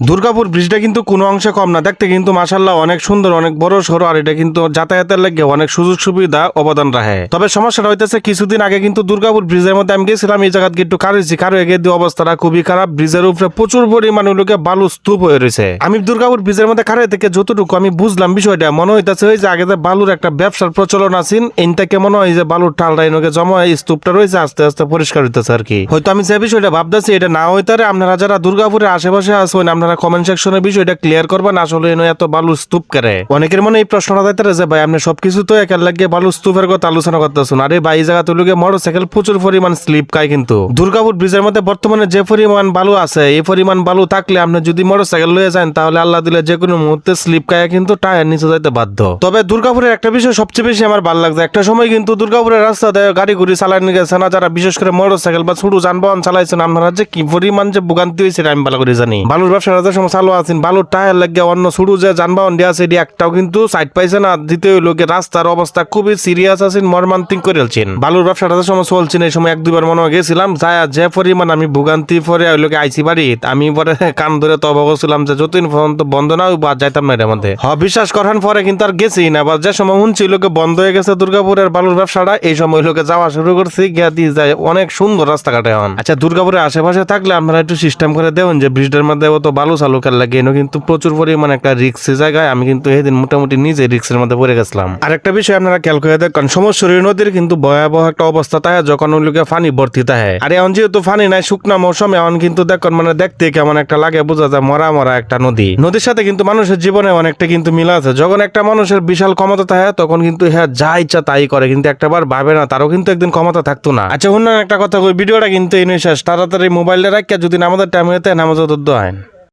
দুর্গাপুর ব্রিজটা কিন্তু কোনো অংশে কম না। দেখতে কিন্তু মাসাল্লাহ অনেক সুন্দর, অনেক বড় সড়ো, আর এটা কিন্তু যাতায়াতের লাগে অনেক সুযোগ সুবিধা, অবদান রাখে। তবে সমস্যাটা হইতেছে, কিছুদিন আগে কিন্তু দুর্গাপুর ব্রিজের মধ্যে আমি গেছিলাম, এই জায়গাতে একটু কারোছি কারও এগিয়ে দিয়ে অবস্থাটা খুবই খারাপ। ব্রিজের উপরে প্রচুর পরিমাণে লোকে বালু স্তূপ হয়ে রয়েছে। আমি দুর্গাপুর ব্রিজের মধ্যে কারও থেকে যতটুকু আমি বুঝলাম বিষয়টা, মনে হইতেছে ওই যে আগে যে বালুর একটা ব্যবসার প্রচলন আছেন এই থেকে মনে হয় যে বালুর টালটা এনকে জমা এই স্তূপটা রয়েছে, আস্তে আস্তে পরিষ্কার হইতেছে আর কি। হয়তো আমি যে বিষয়টা ভাবতেছি, এটা না হইতারে আপনারা যারা দুর্গাপুরের আশেপাশে আছেন, আপনারা কমেন্ট সেকশনে বিষয়টা ক্লিয়ার করবেন, আসলে এনে এত বালু স্তূপ করে। অনেকের মনে এই প্রশ্নটা যাইতারে যে, ভাই, আপনি সবকিছু তো একের লাগিয়ে বালু স্তূপের কথা আলোচনা করতেছেন। আরে ভাই জায়গা তুলুকে মোটর সাইকেল প্রচুর পরিমাণ স্লিপ খায় কিন্তু। দুর্গাপুর ব্রিজের মধ্যে বর্তমানে যে পরিমাণ বালু আছে, এই পরিমাণ বালু থাকলে আপনি যদি মোটর সাইকেল লয়ে যান, তাহলে আল্লাহ দিলে যে কোনো মুহূর্তে স্লিপ খায় কিন্তু টায়ার নিচে যাইতে বাধ্য। তবে দুর্গাপুরের একটা বিষয় সবচেয়ে বেশি আমার ভালো লাগছে। একটা সময় কিন্তু দুর্গাপুরের রাস্তা রাস্তাতে গাড়ি ঘুরি চালানো গেছে না যারা বিশেষ করে মোটর সাইকেল বা ছোট যানবাহন চালাইছেন, আপনারা যে কি পরিমাণ যে ভোগান্তি হয়েছে আমি ভালো করে জানি। বালুর ব্যবসাটা যে সময় চালু আছেন, বালুর টায়ার লাগে অন্য শুরু যে যানবাহন দিয়ে আছে, এটি একটাও কিন্তু সাইড পাইছে না। দ্বিতীয় লোকে রাস্তার অবস্থা খুবই সিরিয়াস আছেন, মর্মান্তিক করে ফেলছেন বালুর ব্যবসাটা যে সময় চলছেন এই সময় এক দুবার মনে গেছিলাম, যায় যে পরিমাণ আমি ভোগান্তি পরে ওই লোকে আইসি বাড়ি আমি পরে কান ধরে তবা করছিলাম যে যতদিন পর্যন্ত বন্ধ না আর যাইতাম না এর মধ্যে। হ, বিশ্বাস করার পরে কিন্তু আর গেছি না, বা যে সময় শুনছি লোকে বন্ধ হয়ে গেছে দুর্গাপুরের বালুর ব্যবসাটা, এই সময় লোকে যাওয়া শুরু করছি, গিয়া দিয়ে যায় অনেক সুন্দর রাস্তাঘাটে এখন। আচ্ছা দুর্গাপুরের আশেপাশে থাকলে আপনারা একটু সিস্টেম করে দেবেন যে ব্রিজটার মধ্যে অত চালু কার লাগে, এনে কিন্তু প্রচুর পরিমাণে একটা রিক্সি জায়গায়। আমি কিন্তু এদিন মোটামুটি নিজে রিক্সের মধ্যে পড়ে গেছিলাম। আরেকটা বিষয় আপনারা খেয়াল করে দেখেন সমস্যরী নদীর কিন্তু ভয়াবহ একটা অবস্থা থাকে, যখন ওই লোকে ফানি ভর্তি থাকে। আর এখন যেহেতু ফানি নাই, শুকনা মৌসুম, এখন কিন্তু দেখুন মানে দেখতে কেমন একটা লাগে, বোঝা যায় মরা মরা একটা নদী। নদীর সাথে কিন্তু মানুষের জীবনে অনেকটা কিন্তু মিল আছে। যখন একটা মানুষের বিশাল ক্ষমতা থাকে, তখন কিন্তু হ্যাঁ যা ইচ্ছা তাই করে, কিন্তু একটা বার ভাবে না, তারও কিন্তু একদিন ক্ষমতা থাকতো না। আচ্ছা অন্য একটা কথা কই, ভিডিওটা কিন্তু এই নিয়ে শেষ। তাড়াতাড়ি মোবাইলটা রাখিয়া যদি আমাদের টাইম হইতে নামাজ হয়।